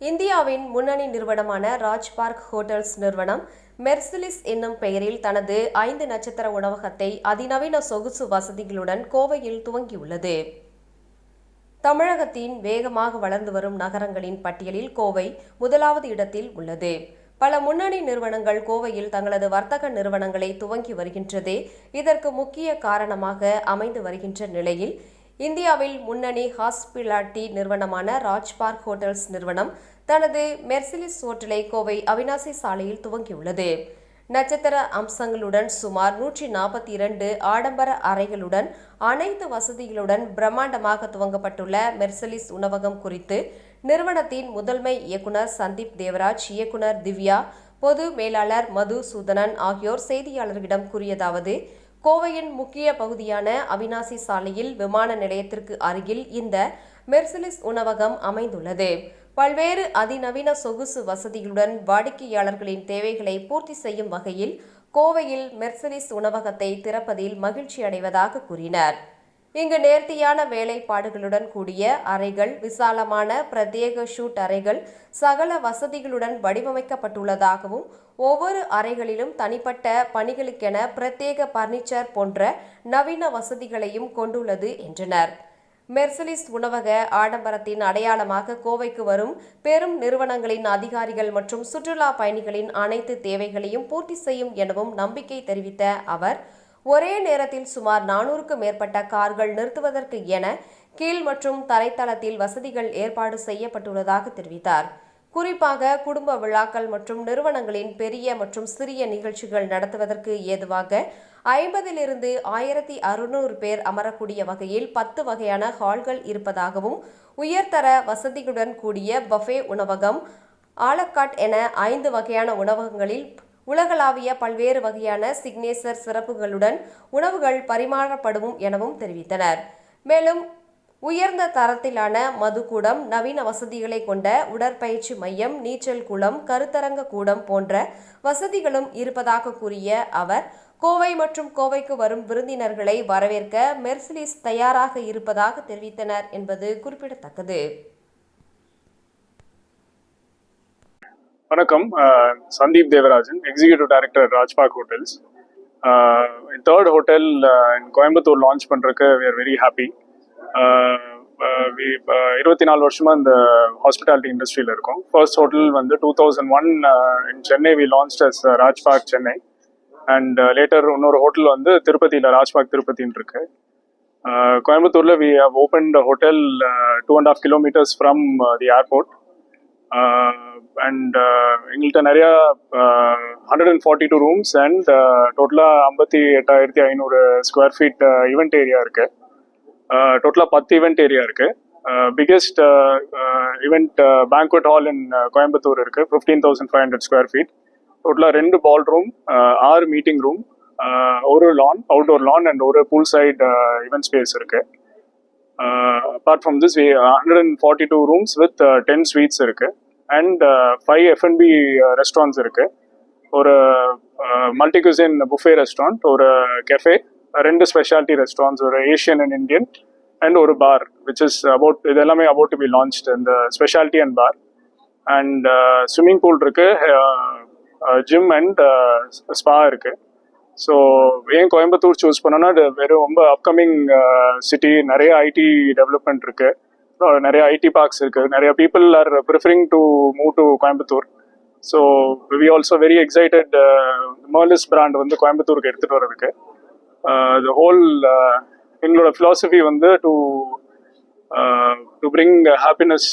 இந்தியாவின் முன்னணி நிறுவனமான ராஜ்பார்க் ஹோட்டல்ஸ் நிறுவனம் மெர்சிலிஸ் என்னும் பெயரில் தனது ஐந்து நட்சத்திர உணவகத்தை அதிநவீன சொகுசு வசதிகளுடன் கோவையில் துவங்கியுள்ளது. தமிழகத்தின் வேகமாக வளர்ந்து வரும் நகரங்களின் பட்டியலில் கோவை முதலாவது இடத்தில் உள்ளது. பல முன்னணி நிறுவனங்கள் கோவையில் தங்களது வர்த்தக நிறுவனங்களை துவங்கி வருகின்றதே இதற்கு முக்கிய காரணமாக அமைந்து வருகின்ற நிலையில் இந்தியாவில் முன்னணி ஹாஸ்பிலாட்டி நிறுவனமான ராஜ்பார்க் ஹோட்டல்ஸ் நிறுவனம் தனது மெர்சிலிஸ் ஹோட்டலை கோவை அவினாசி சாலையில் துவங்கியுள்ளது. நட்சத்திர அம்சங்களுடன் சுமார் நூற்றி நாற்பத்தி இரண்டு ஆடம்பர அறைகளுடன் அனைத்து வசதிகளுடன் பிரம்மாண்டமாக துவங்கப்பட்டுள்ள மெர்சலிஸ் உணவகம் குறித்து நிறுவனத்தின் முதன்மை இயக்குனர் சந்தீப் தேவராஜ் இயக்குனர் திவ்யா பொது மேலாளர் மது சூதனன் ஆகியோர் செய்தியாளர்களிடம் கூறியதாவது கோவையின் முக்கிய பகுதியான அவினாசி சாலையில் விமான நிலையத்திற்கு அருகில் இந்த மெர்சிலிஸ் உணவகம் அமைந்துள்ளது. பல்வேறு அதிநவீன சொகுசு வசதிகளுடன் வாடிக்கையாளர்களின் தேவைகளை பூர்த்தி செய்யும் வகையில் கோவையில் மெர்சிலிஸ் உணவகத்தை திறப்பதில் மகிழ்ச்சி அடைவதாக கூறினர். இங்கு நேர்த்தியான வேலைப்பாடுகளுடன் கூடிய அறைகள் விசாலமான பிரத்யேக ஷூட் அறைகள் சகல வசதிகளுடன் வடிவமைக்கப்பட்டுள்ளதாகவும் ஒவ்வொரு அறைகளிலும் தனிப்பட்ட பணிகளுக்கென பிரத்யேக பர்னிச்சர் போன்ற நவீன வசதிகளையும் கொண்டுள்ளது என்றனர். மெர்சலிஸ் உணவக ஆடம்பரத்தின் அடையாளமாக கோவைக்கு வரும் பெரும் நிறுவனங்களின் அதிகாரிகள் மற்றும் சுற்றுலா பயணிகளின் அனைத்து தேவைகளையும் பூர்த்தி செய்யும் எனவும் நம்பிக்கை தெரிவித்த அவர் ஒரே நேரத்தில் சுமார் நானூறுக்கும் மேற்பட்ட கார்கள் நிறுத்துவதற்கு என கீழ் மற்றும் தரைத்தளத்தில் வசதிகள் ஏற்பாடு செய்யப்பட்டுள்ளதாக தெரிவித்தார். குறிப்பாக குடும்ப விழாக்கள் மற்றும் நிறுவனங்களின் பெரிய மற்றும் சிறிய நிகழ்ச்சிகள் நடத்துவதற்கு ஏதுவாக ஐம்பதிலிருந்து ஆயிரத்தி அறுநூறு பேர் அமரக்கூடிய வகையில் பத்து வகையான ஹால்கள் இருப்பதாகவும் உயர்தர வசதிகளுடன் கூடிய பஃபே உணவகம் ஆலக்காட் என ஐந்து வகையான உணவகங்களில் உலகளாவிய பல்வேறு வகையான சிக்னேச்சர் சிறப்புகளுடன் உணவுகள் பரிமாறப்படும் எனவும் தெரிவித்தனர். மேலும் உயர்ந்த தரத்திலான மதுக்கூடம் நவீன வசதிகளை கொண்ட உடற்பயிற்சி மையம் நீச்சல் குளம் கருத்தரங்க கூடம் போன்ற வசதிகளும் இருப்பதாக கூறிய அவர் கோவை மற்றும் கோவைக்கு வரும் விருந்தினர்களை வரவேற்க மெர்சிலிஸ் தயாராக இருப்பதாக தெரிவித்தனர் என்பது குறிப்பிடத்தக்கது. வணக்கம். Sandeep Devarajan executive director Rajbagh hotels third hotel Coimbatore launch பண்ணுறக்கு வி ஆர் வெரி ஹாப்பி இருபத்தி நாலு வருஷமா இந்த ஹாஸ்பிட்டாலிட்டி இண்டஸ்ட்ரியில் இருக்கோம். ஃபர்ஸ்ட் ஹோட்டல் வந்து two thousand one in Chennai we launch as Rajbagh Chennai and later இன்னொரு ஹோட்டல் வந்து திருப்பதியில் ராஜ்பாக் திருப்பதின்னு இருக்கு. கோயம்புத்தூரில் we have open hotel two and half kilometers from the airport and எங்கள்கிட்ட நிறையா hundred and forty two rooms and டோட்டலாக ஐம்பத்தி எட்டாயிரத்தி ஐநூறு ஸ்கொயர் ஃபீட் ஈவெண்ட் ஏரியா இருக்கு. டோட்டலாக பத்து ஈவெண்ட் ஏரியா இருக்கு. Biggest event banquet hall in Coimbatore இருக்கு. Fifteen thousand five hundred square feet டோட்டலாக ரெண்டு பால் ரூம் ஆறு மீட்டிங் ரூம் ஒரு லான் அவுட்டோர் லான் அண்ட் ஒரு பூல் சைடு ஈவெண்ட் ஸ்பேஸ் இருக்குது apart from this hundred and forty two rooms with ten suites இருக்கு. And five எஃப்என்பி restaurants இருக்கு. ஒரு multi cuisine buffet restaurant ஒரு கெஃபே ரெண்டு ஸ்பெஷாலிட்டி ரெஸ்டாரண்ட்ஸ் ஒரு Asian and Indian and ஒரு bar which is about இது எல்லாமே அபவுட் டு பி லான்ச் இந்த specialty and bar and swimming pool இருக்கு ஜிம் அண்ட் ஸ்பா இருக்குது ஸோ ஏன் கோயம்புத்தூர் சூஸ் பண்ணோன்னா வெறும் ரொம்ப அப்கமிங் சிட்டி நிறைய ஐடி டெவலப்மெண்ட் இருக்கு. நிறைய ஐடி பார்க்ஸ் இருக்கு. நிறைய people are preferring to move to Coimbatore. So we also very excited மர்லிஸ் brand வந்து கோயம்புத்தூருக்கு எடுத்துகிட்டு வர்றதுக்கு. த ஹோல் எங்களோட ஃபிலாசபி வந்து to to bring happiness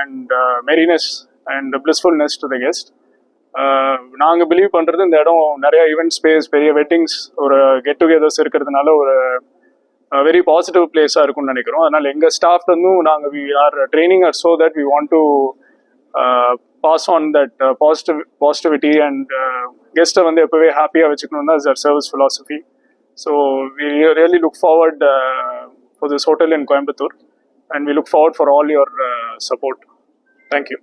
and merriness and blissfulness to the guest நாங்கள் பிலீவ் பண்ணுறது இந்த இடம் நிறைய ஈவெண்ட் ஸ்பேஸ் பெரிய வெட்டிங்ஸ் ஒரு கெட் டுகெதர்ஸ் இருக்கிறதுனால ஒரு வெரி பாசிட்டிவ் பிளேஸாக இருக்கும்னு நினைக்கிறோம். அதனால் எங்கள் ஸ்டாஃப் வந்தும் நாங்கள் we are training are so that we want to pass on that positive positivity and கெஸ்ட்டை வந்து எப்போவே ஹாப்பியாக வச்சுக்கணும். தான் is service philosophy so we really look forward for this hotel in Coimbatore and we look forward for all your support thank you